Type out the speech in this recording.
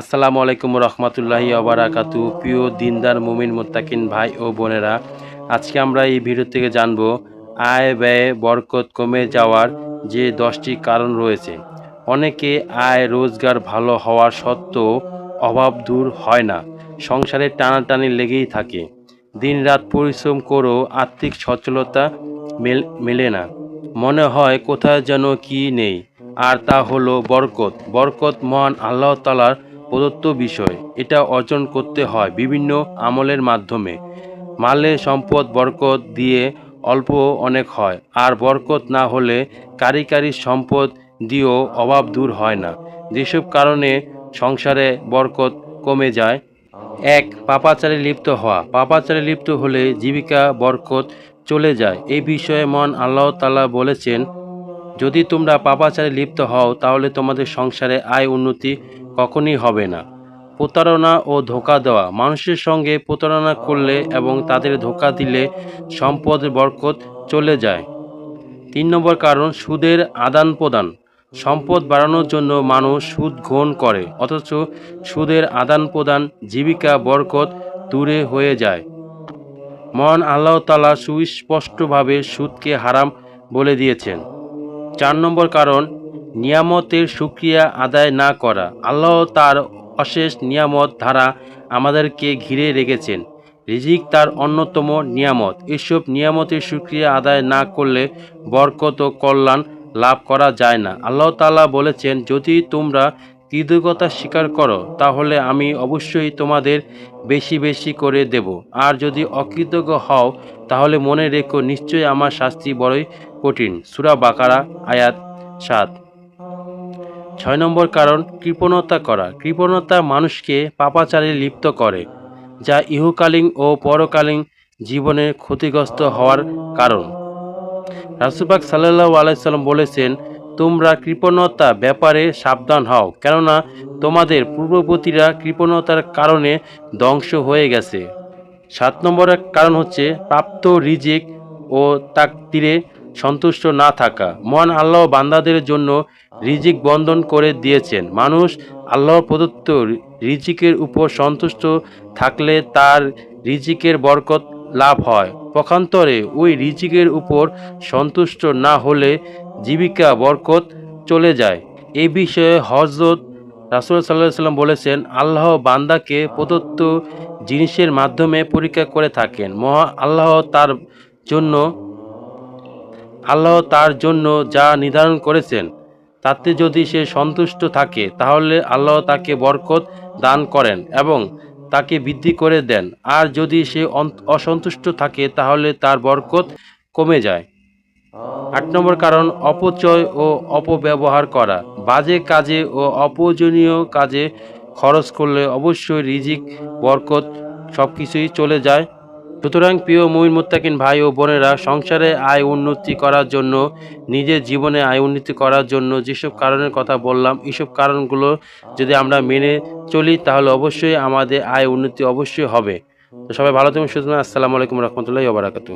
আসসালামু আলাইকুম রহমতুল্লাহি আবরাকাতু প্রিয় দিনদার মুমিন মোত্তাকিন ভাই ও বোনেরা, আজকে আমরা এই ভিডিও থেকে জানব আয় ব্যয়ে, বরকত কমে যাওয়ার যে দশটি কারণ রয়েছে। অনেকে আয়, রোজগার ভালো হওয়ার সত্ত্বেও অভাব দূর হয় না। সংসারে টানাটানি লেগেই থাকে। দিনরাত পরিশ্রম করেও আর্থিক সচ্ছলতা মেলে না। মনে হয় কোথায় যেন কি নেই। আর তা হলো বরকত। বরকত মহান আল্লাহ তালার প্রদত্ত বিষয়। এটা অর্জন করতে হয় বিভিন্ন আমলের মাধ্যমে। মালে সম্পদ, বরকত দিয়ে অল্প অনেক হয়। আর বরকত না হলে কারি কারি সম্পদ দিয়েও অভাব দূর হয় না। যেসব কারণে সংসারে বরকত কমে যায়। এক, পাপাচারে লিপ্ত হওয়া। পাপাচারে লিপ্ত হলে জীবিকা বরকত চলে যায়। এই বিষয়ে মন আল্লাহ তালা বলেছেন, যদি তোমরা পাপাচারে লিপ্ত হও, তাহলে তোমাদের সংসারে আয় উন্নতি কখনই হবে না। প্রতারণা ও ধোকা দেওয়া। মানুষের সঙ্গে প্রতারণা করলে এবং তাদের ধোকা দিলে সম্পদ, বরকত চলে যায়। তিন নম্বর কারণ, সুদের আদান প্রদান। সম্পদ বাড়ানোর জন্য মানুষ সুদ গ্রহণ করে, অথচ সুদের আদান প্রদান জীবিকা, বরকত দূরে হয়ে যায়। মহান আল্লাহ তালা সুস্পষ্টভাবে সুদকে হারাম বলে দিয়েছেন। চার নম্বর কারণ নিয়ামতের সুক্রিয়া আদায় না করা। আল্লাহ তার অশেষ নিয়ামত ধারা আমাদেরকে ঘিরে রেখেছেন। রিজিক তার অন্যতম নিয়ামত। এসব নিয়ামতের সুক্রিয়া আদায় না করলে বরকত ও কল্যাণ লাভ করা যায় না। আল্লাহ তালা বলেছেন, যদি তোমরা কৃতজ্ঞতা স্বীকার করো, তাহলে আমি অবশ্যই তোমাদের বেশি বেশি করে দেব। আর যদি অকৃতজ্ঞ হও, তাহলে মনে রেখো, নিশ্চয়ই আমার শাস্তি বড়ই কঠিন। সুরা বাকারা, আয়াত সাত। ছয় নম্বর কারণ কৃপণতা করা। কৃপণতা মানুষকে পাপাচারে লিপ্ত করে, যা ইহুকালীন ও পরকালীন জীবনে ক্ষতিগ্রস্ত হওয়ার কারণ। রাসুপাক সাল্লাহ আলাইসাল্লাম বলেছেন, তোমরা কৃপণতা ব্যাপারে সাবধান হও, কেননা তোমাদের পূর্ববর্তীরা কৃপণতার কারণে ধ্বংস হয়ে গেছে। সাত নম্বরের কারণ হচ্ছে প্রাপ্ত রিজিক ও তাকতিরে সন্তুষ্ট না থাকা। মহান আল্লাহ বান্দাদের জন্য রিজিক বন্ধন করে দিয়েছেন। মানুষ আল্লাহ প্রদত্ত রিজিকের উপর সন্তুষ্ট থাকলে তার রিজিকের বরকত লাভ হয়। পক্ষান্তরে ওই রিজিকের উপর সন্তুষ্ট না হলে জীবিকা বরকত চলে যায়। এই বিষয়ে হজরত রাসুল সাল্লাহ সাল্লাম বলেছেন, আল্লাহ বান্দাকে প্রদত্ত জিনিসের মাধ্যমে পরীক্ষা করে থাকেন। মহা আল্লাহ তার জন্য, আল্লাহ তার জন্য যা নির্ধারণ করেছেন। তাতে যদি সে সন্তুষ্ট থাকে, তাহলে আল্লাহ তাকে বরকত দান করেন এবং তাকে বৃদ্ধি করে দেন। আর যদি সে অসন্তুষ্ট থাকে, তাহলে তার বরকত কমে যায়। আট নম্বর কারণ, অপচয় ও অপব্যবহার করা। বাজে কাজে ও অপ্রয়োজনীয় কাজে খরচ করলে অবশ্যই রিজিক, বরকত সব কিছুই চলে যায়। সুতরাং প্রিয় মুমিন মুত্তাকিন ভাই ও বোনেরা, সংসারে আয় উন্নতি করার জন্য, নিজের জীবনে আয় উন্নতি করার জন্য যেসব কারণের কথা বললাম এইসব কারণগুলো যদি আমরা মেনে চলি, তাহলে অবশ্যই আমাদের আয় উন্নতি অবশ্যই হবে। তো সবাই ভালো থাকুন সুতরাং আসসালামু আলাইকুম রহমতুল্লাহ বারাকাতু